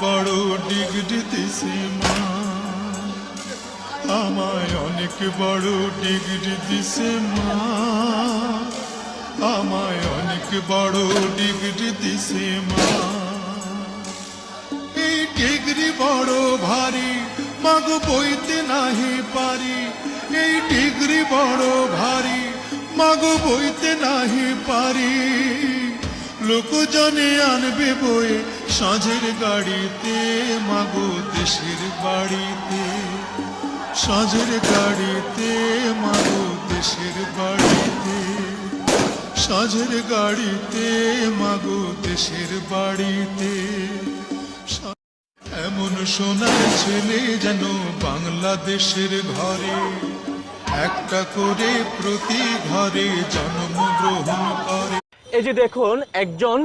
বড় ডিগ্রি দিছে মা। আমায় অনেক বড় ডিগ্রি দিছে মা। আমায় অনেক বড় ডিগ্রি দিছে মা। এই ডিগ্রি বড় ভারী, মাগ বইতে নাহি পারি। এই ডিগ্রি বড় ভারী, মাগ বইতে নাহি পারি। লোকজনে আনবে বয়ে সাঁঝের গাড়িতে, মাগো দেশের বাড়িতে। সাঁঝের গাড়িতে, মাগো দেশের বাড়িতে। সাঁঝের গাড়িতে, মাগো দেশের বাড়িতে। এমন সোনার ছেলে যেন বাংলাদেশের ঘরে। একটা করে প্রতি ঘরে জন্মগ্রহণ করে। এই যে দেখুন, একজন